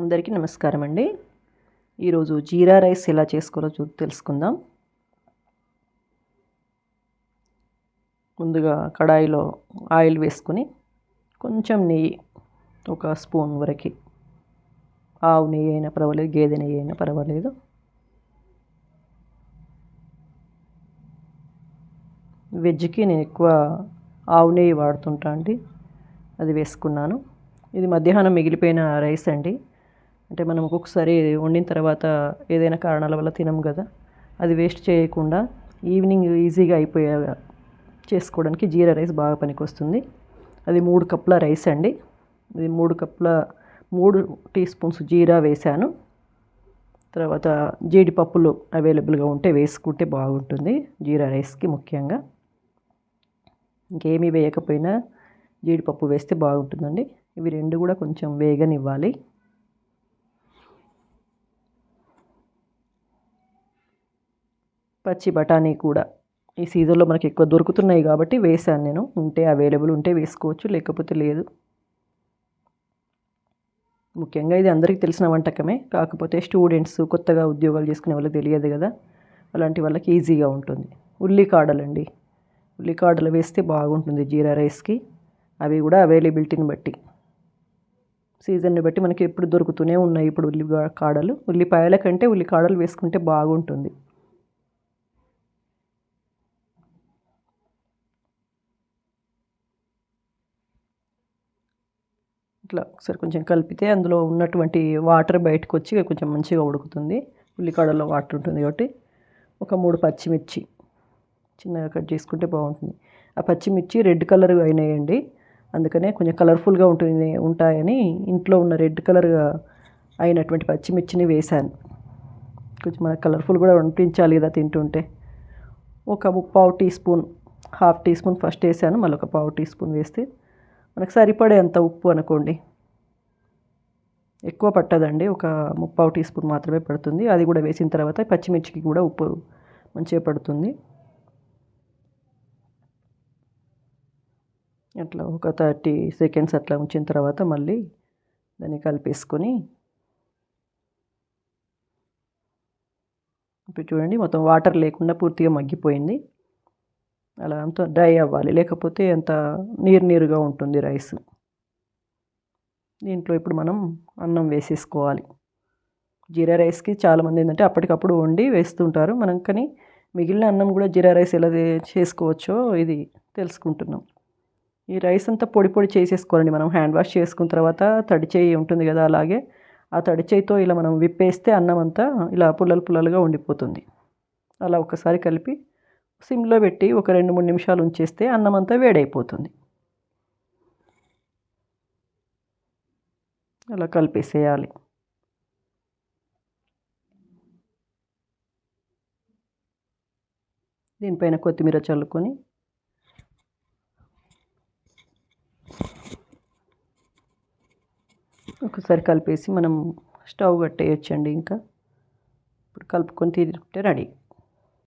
అందరికీ నమస్కారం అండి. ఈరోజు జీరా రైస్ ఎలా చేసుకోవాలో చూ తెలుసుకుందాం. ముందుగా కడాయిలో ఆయిల్ వేసుకుని కొంచెం నెయ్యి ఒక స్పూన్ వరకు. ఆవు నెయ్యి అయినా పర్వాలేదు గేదె నెయ్యి అయినా పర్వాలేదు. వెజ్కి నేను ఎక్కువ ఆవు నెయ్యి వాడుతుంటా అండి. అది వేసుకున్నాను. ఇది మధ్యాహ్నం మిగిలిపోయిన రైస్ అండి. అంటే మనం ఒక్కొక్కసారి వండిన తర్వాత ఏదైనా కారణాల వల్ల తినము కదా అది వేస్ట్ చేయకుండా ఈవినింగ్ ఈజీగా అయిపోయే చేసుకోవడానికి జీరా రైస్ బాగా పనికొస్తుంది. అది మూడు కప్పుల రైస్ అండి. ఇది మూడు కప్పుల మూడు టీ స్పూన్స్ జీరా వేసాను తర్వాత జీడిపప్పులు అవైలబుల్గా ఉంటే వేసుకుంటే బాగుంటుంది జీరా రైస్కి ముఖ్యంగా. ఇంకేమీ వేయకపోయినా జీడిపప్పు వేస్తే బాగుంటుందండి. ఇవి రెండు కూడా కొంచెం వేగనివ్వాలి. పచ్చి బఠానీ కూడా. ఈ సీజన్లో మనకి ఎక్కువ దొరుకుతున్నాయి కాబట్టి వేసాను నేను. ఉంటే అవైలబుల్ ఉంటే వేసుకోవచ్చు లేకపోతే లేదు. ముఖ్యంగా ఇది అందరికీ తెలిసిన వంటకమే. కాకపోతే స్టూడెంట్స్ కొత్తగా ఉద్యోగాలు చేసుకునే వాళ్ళకి తెలియదు కదా. అలాంటి వాళ్ళకి ఈజీగా ఉంటుంది. ఉల్లికాడలండి. ఉల్లికాడలు వేస్తే బాగుంటుంది జీరా రైస్కి. అవి కూడా అవైలబిలిటీని బట్టి. సీజన్ని బట్టి మనకి ఎప్పుడు దొరుకుతూనే ఉన్నాయి ఇప్పుడు ఉల్లి కాడలు ఉల్లిపాయల కంటే ఉల్లికాడలు వేసుకుంటే బాగుంటుంది. ఇట్లా ఒకసారి కొంచెం కలిపితే అందులో ఉన్నటువంటి వాటర్ బయటకు వచ్చి కొంచెం మంచిగా ఉడుకుతుంది. ఉల్లికాడలో వాటర్ ఉంటుంది కాబట్టి ఒక మూడు పచ్చిమిర్చి చిన్నగా కట్ చేసుకుంటే బాగుంటుంది. ఆ పచ్చిమిర్చి రెడ్ కలర్ అయినాయండి. అందుకనే కొంచెం కలర్ఫుల్గా ఉంటుంది ఉంటాయని ఇంట్లో ఉన్న రెడ్ కలర్గా అయినటువంటి పచ్చిమిర్చిని వేశాను. కొంచెం మనకు కలర్ఫుల్ కూడా అనిపించాలి కదా తింటుంటే. ఒక పావు tea spoon half tea spoon first వేసాను మళ్ళీ ఒక పావు టీ స్పూన్ వేస్తే మనకు సరిపడేంత ఉప్పు అనుకోండి. ఎక్కువ పట్టదండి. ఒక ముప్పావు టీ స్పూన్ మాత్రమే పడుతుంది. అది కూడా వేసిన తర్వాత పచ్చిమిర్చికి కూడా ఉప్పు మంచిగా పడుతుంది. అట్లా ఒక థర్టీ సెకండ్స్ అట్లా ఉంచిన తర్వాత మళ్ళీ దాన్ని కలిపేసుకొని ఇప్పుడు చూడండి మొత్తం వాటర్ లేకుండా పూర్తిగా మగ్గిపోయింది. అలా అంత డ్రై అవ్వాలి. లేకపోతే అంత నీరు నీరుగా ఉంటుంది రైస్. దీంట్లో ఇప్పుడు మనం అన్నం వేసేసుకోవాలి. జీరా రైస్కి చాలామంది ఏంటంటే అప్పటికప్పుడు వండి వేస్తుంటారు. మనం కానీ మిగిలిన అన్నం కూడా జీరా రైస్ ఎలా చేసుకోవచ్చో ఇది తెలుసుకుంటున్నాం. ఈ రైస్ అంతా పొడి పొడి చేసేసుకోవాలండి. మనం హ్యాండ్ వాష్ చేసుకున్న తర్వాత తడి చేయి ఉంటుంది కదా అలాగే ఆ తడి చేయితో ఇలా మనం విప్పేస్తే అన్నం అంతా ఇలా పుల్లలు పుల్లలుగా ఉండిపోతుంది. అలా ఒకసారి కలిపి సిమ్లో పెట్టి ఒక రెండు మూడు నిమిషాలు ఉంచేస్తే అన్నం అంతా వేడైపోతుంది. అలా కలిపేసేయాలి. దీనిపైన కొత్తిమీర చల్లుకొని ఒకసారి కలిపేసి మనం స్టవ్ కట్టేయచ్చండి ఇంకా. ఇప్పుడు కలుపుకొని తింటే రెడీ.